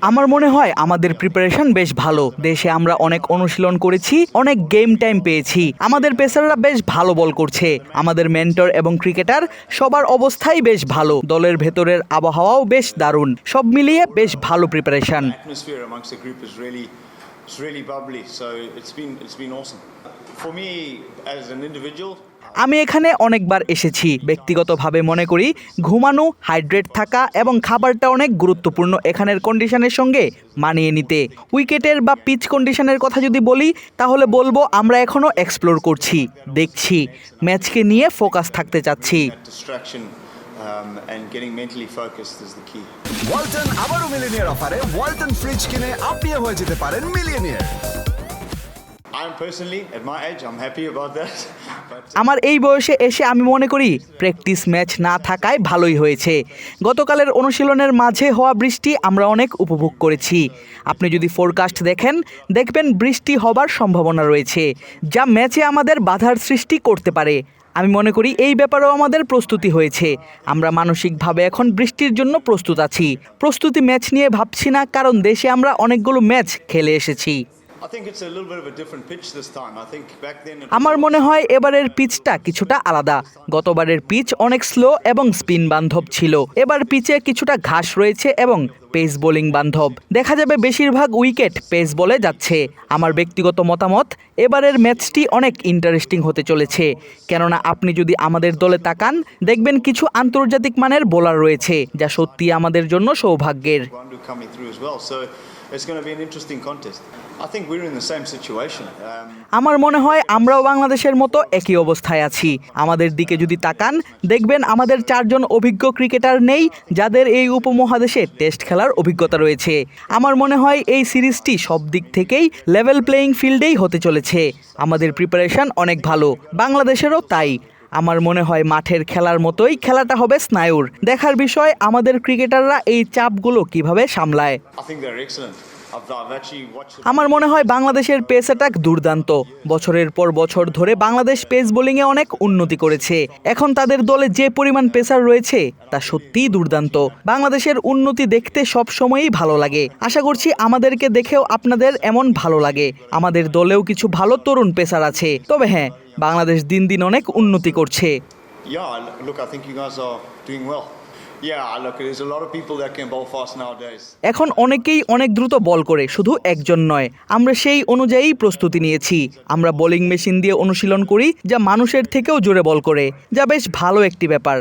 আমার মনে হয় আমাদের প্রিপারেশন বেশ ভালো। দেশে আমরা অনেক অনুশীলন করেছি অনেক গেম টাইম পেয়েছি। আমাদের পেসাররা বেশ ভালো বল করছে। আমাদের মেন্টর এবং ক্রিকেটার সবার অবস্থাই বেশ ভালো। দলের ভেতরের আবহাওয়াও বেশ দারুণ। সব মিলিয়ে বেশ ভালো preparation atmosphere amongst the group is really, it's really bubbly. So it's been, it's been awesome. For me, as an individual, আমি এখানে অনেকবার এসেছি। ব্যক্তিগতভাবে মনে করি ঘুমানো হাইড্রেট থাকা এবং খাবারটা অনেক গুরুত্বপূর্ণ এখানের কন্ডিশনের সঙ্গে মানিয়ে নিতে। উইকেটের বা পিচ কন্ডিশনের কথা যদি বলি তাহলে বলব আমরা এখনও এক্সপ্লোর করছি দেখছি ম্যাচকে নিয়ে ফোকাস থাকতে চাচ্ছি। Um, and getting mentally focused is the key. Walton আবারও মিলিনিয়ার অফারে ওয়ালটন ফ্রিজ কিনে আপনিও হয়ে যেতে পারেন মিলিয়নিয়ার আমার এই বয়সে এসে আমি মনে করি প্র্যাকটিস ম্যাচ না থাকায় ভালোই হয়েছে। গতকালের অনুশীলনের মাঝে হওয়া বৃষ্টি আমরা অনেক উপভোগ করেছি। আপনি যদি ফোরকাস্ট দেখেন, দেখবেন বৃষ্টি হবার সম্ভাবনা রয়েছে, যা ম্যাচে আমাদের বাধার সৃষ্টি করতে পারে। আমি মনে করি এই ব্যাপারেও আমাদের প্রস্তুতি হয়েছে। আমরা মানসিকভাবে এখন বৃষ্টির জন্য প্রস্তুত আছি। প্রস্তুতি ম্যাচ নিয়ে ভাবছি না, কারণ দেশে আমরা অনেকগুলো ম্যাচ খেলে এসেছি। আমার মনে হয় এবারের পিচটা কিছুটা আলাদা। গতবারের পিচ অনেক স্লো এবং স্পিন বান্ধব ছিল। এবার পিচে কিছুটা ঘাস রয়েছে এবং পেস বোলিং বান্ধব। দেখা যাবে বেশিরভাগ উইকেট পেস বলে যাচ্ছে। আমার ব্যক্তিগত মতামত এবারের ম্যাচটি অনেক ইন্টারেস্টিং হতে চলেছে। কেননা আপনি যদি আমাদের দলে তাকান দেখবেন কিছু আন্তর্জাতিক মানের বোলার রয়েছে যা সত্যি আমাদের জন্য সৌভাগ্যের। আমার মনে হয় আমরাও বাংলাদেশের মতো একই অবস্থায় আছি। আমাদের দিকে যদি তাকান, দেখবেন আমাদের চারজন অভিজ্ঞ ক্রিকেটার নেই, যাদের এই উপমহাদেশে টেস্ট খেলার অভিজ্ঞতা রয়েছে। আমার মনে হয় এই সিরিজটি সব দিক থেকেই লেভেল প্লেয়িং ফিল্ডেই হতে চলেছে। আমাদের প্রিপারেশন অনেক ভালো, বাংলাদেশেরও তাই। আমার মনে হয় মাঠের খেলার মতোই খেলাটা হবে স্নায়ুর। দেখার বিষয় আমাদের ক্রিকেটাররা এই চাপগুলো কীভাবে সামলায়. আমার মনে হয় বাংলাদেশের পেস অ্যাটাক দুর্দান্ত। বছরের পর বছর ধরে বাংলাদেশ পেস বোলিংয়ে অনেক উন্নতি করেছে। এখন তাদের দলে যে পরিমাণ পেসার রয়েছে তা সত্যিই দুর্দান্ত। বাংলাদেশের উন্নতি দেখতে সব সময়ই ভালো লাগে। আশা করছি আমাদেরকে দেখেও আপনাদের এমন ভালো লাগে। আমাদের দলেও কিছু ভালো তরুণ পেসার আছে। তবে হ্যাঁ বাংলাদেশ দিন দিন অনেক উন্নতি করছে. এখন অনেকেই অনেক দ্রুত বল করে শুধু একজন নয় আমরা সেই অনুযায়ী প্রস্তুতি নিয়েছি। আমরা বোলিং মেশিন দিয়ে অনুশীলন করি যা মানুষের থেকেও জোরে বল করে যা বেশ ভালো একটি ব্যাপার।